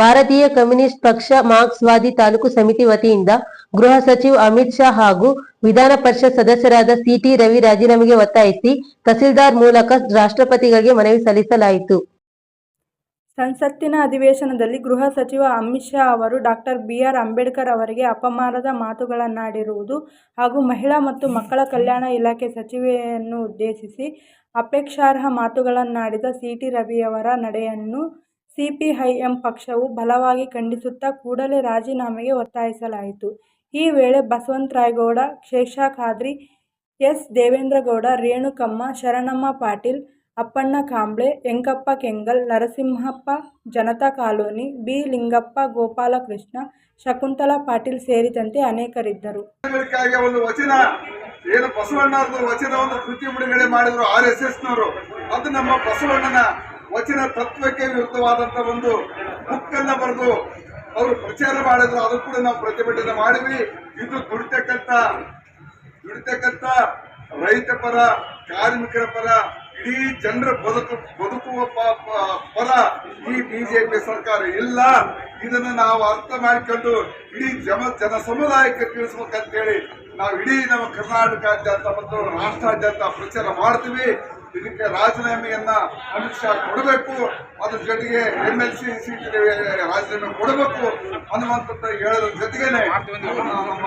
ಭಾರತೀಯ ಕಮ್ಯುನಿಸ್ಟ್ ಪಕ್ಷ ಮಾರ್ಕ್ಸ್ವಾದಿ ತಾಲೂಕು ಸಮಿತಿ ವತಿಯಿಂದ ಗೃಹ ಸಚಿವ ಅಮಿತ್ ಶಾ ಹಾಗೂ ವಿಧಾನ ಪರಿಷತ್ ಸದಸ್ಯರಾದ ಸಿಟಿ ರವಿ ರಾಜೀನಾಮೆಗೆ ಒತ್ತಾಯಿಸಿ ತಹಸೀಲ್ದಾರ್ ಮೂಲಕ ರಾಷ್ಟ್ರಪತಿಗಳಿಗೆ ಮನವಿ ಸಲ್ಲಿಸಲಾಯಿತು. ಸಂಸತ್ತಿನ ಅಧಿವೇಶನದಲ್ಲಿ ಗೃಹ ಸಚಿವ ಅಮಿತ್ ಶಾ ಅವರು ಡಾಕ್ಟರ್ ಬಿಆರ್ ಅಂಬೇಡ್ಕರ್ ಅವರಿಗೆ ಅಪಮಾನದ ಮಾತುಗಳನ್ನಾಡಿರುವುದು ಹಾಗೂ ಮಹಿಳಾ ಮತ್ತು ಮಕ್ಕಳ ಕಲ್ಯಾಣ ಇಲಾಖೆ ಸಚಿವೆಯನ್ನು ಉದ್ದೇಶಿಸಿ ಅಪೇಕ್ಷಾರ್ಹ ಮಾತುಗಳನ್ನಾಡಿದ ಸಿಟಿ ರವಿಯವರ ನಡೆಯನ್ನು ಸಿಪಿಐಎಂ ಪಕ್ಷವು ಬಲವಾಗಿ ಖಂಡಿಸುತ್ತಾ ಕೂಡಲೇ ರಾಜೀನಾಮೆಗೆ ಒತ್ತಾಯಿಸಲಾಯಿತು. ಈ ವೇಳೆ Basavantraygouda Shesha Khadri, S. Devendragouda, Renukamma, Sharanamma Patil, Appanna Kamble Yankappa Kengal, Narasimhappa, Janata colony, B. Lingappa, Gopalakrishna, Shakuntala Patil ಸೇರಿದಂತೆ ಅನೇಕರಿದ್ದರು. ಒಂದು ವಚನ, ಏನು ವಚನ ಒಂದು ಕೃತಿ ಬಿಡುಗಡೆ ಮಾಡಿದ್ರು ಆರ್ ಎಸ್ ಎಸ್ನವರು. ಅದು ನಮ್ಮ ಬಸವಣ್ಣನ ವಚನ ತತ್ವಕ್ಕೆ ವಿರುದ್ಧವಾದಂತ ಒಂದು ಬುಕ್ ಅನ್ನ ಬರೆದು ಅವರು ಪ್ರಚಾರ ಮಾಡಿದ್ರು. ಅದು ಕೂಡ ನಾವು ಪ್ರತಿಭಟನೆ ಮಾಡಿದ್ವಿ. ಇದು ದುಡಿತಕ್ಕಂತ ದುಡಿತಕ್ಕಂತ ರೈತ ಪರ, ಕಾರ್ಮಿಕರ ಪರ, ಇಡೀ ಜನರ ಬದುಕು, ಬದುಕುವ ಪರ ಈ ಬಿಜೆಪಿ ಸರ್ಕಾರ ಇಲ್ಲ. ಇದನ್ನ ನಾವು ಅರ್ಥ ಮಾಡಿಕೊಂಡು ಇಡೀ ಜನ ಜನ ಸಮುದಾಯಕ್ಕೆ ತಿಳಿಸ್ಬೇಕಂತೇಳಿ ನಾವು ಇಡೀ ನಮ್ಮ ಕರ್ನಾಟಕಾದ್ಯಂತ ಮತ್ತು ರಾಷ್ಟ್ರಾದ್ಯಂತ ಪ್ರಚಾರ ಮಾಡ್ತೀವಿ. ಇದಕ್ಕೆ ರಾಜೀನಾಮೆಯನ್ನ ಅಮಿತ್ ಶಾ ಕೊಡಬೇಕು ಅದ್ರ ಜೊತೆಗೆ ಎಂ ಎಲ್ ಸಿ ಸೀಟ್ ರಾಜೀನಾಮೆ ಕೊಡಬೇಕು ಅನ್ನುವಂಥದ್ದು ಹೇಳೋದ್ರ ಜೊತೆಗೇನೆ ನಮ್ಮ